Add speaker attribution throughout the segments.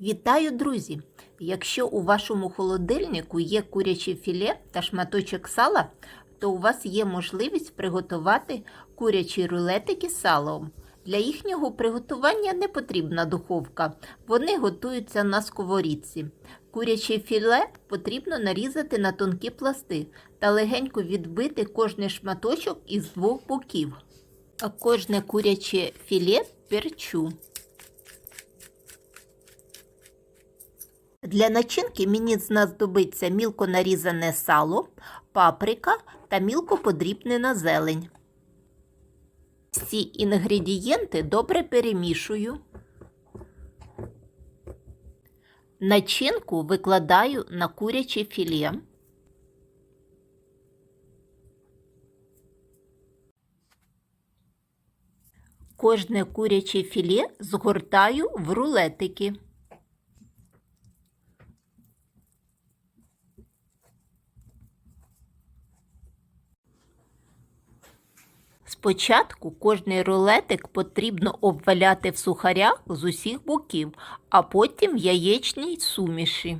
Speaker 1: Вітаю, друзі! Якщо у вашому холодильнику є куряче філе та шматочок сала, то у вас є можливість приготувати курячі рулетики з салом. Для їхнього приготування не потрібна духовка, вони готуються на сковорідці. Куряче філе потрібно нарізати на тонкі пласти та легенько відбити кожний шматочок із двох боків. А кожне куряче філе перчу. Для начинки мені знадобиться мілко нарізане сало, паприка та мілко подрібнена зелень. Всі інгредієнти добре перемішую. Начинку викладаю на куряче філе. Кожне куряче філе згортаю в рулетики. Спочатку кожний рулетик потрібно обваляти в сухарях з усіх боків, а потім в яєчній суміші.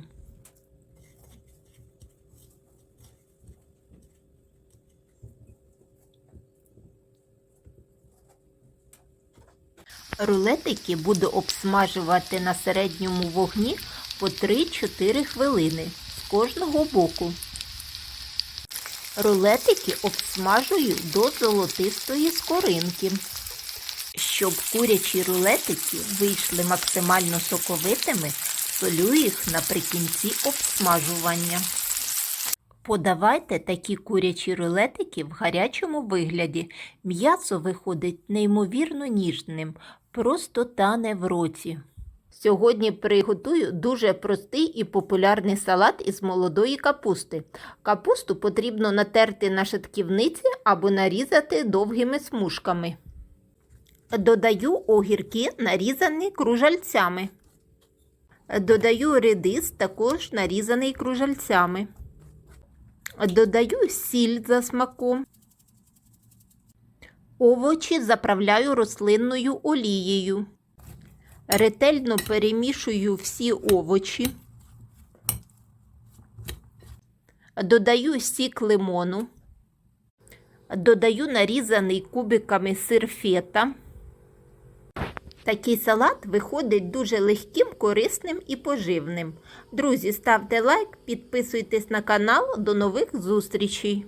Speaker 1: Рулетики буду обсмажувати на середньому вогні по 3-4 хвилини з кожного боку. Рулетики обсмажую до золотистої скоринки. Щоб курячі рулетики вийшли максимально соковитими, солю їх наприкінці обсмажування. Подавайте такі курячі рулетики в гарячому вигляді. М'ясо виходить неймовірно ніжним, просто тане в роті. Сьогодні приготую дуже простий і популярний салат із молодої капусти. Капусту потрібно натерти на шатківниці або нарізати довгими смужками. Додаю огірки, нарізані кружальцями. Додаю редис, також нарізаний кружальцями. Додаю сіль за смаком. Овочі заправляю рослинною олією. Ретельно перемішую всі овочі. Додаю сік лимону. Додаю нарізаний кубиками сир фета. Такий салат виходить дуже легким, корисним і поживним. Друзі, ставте лайк, підписуйтесь на канал. До нових зустрічей!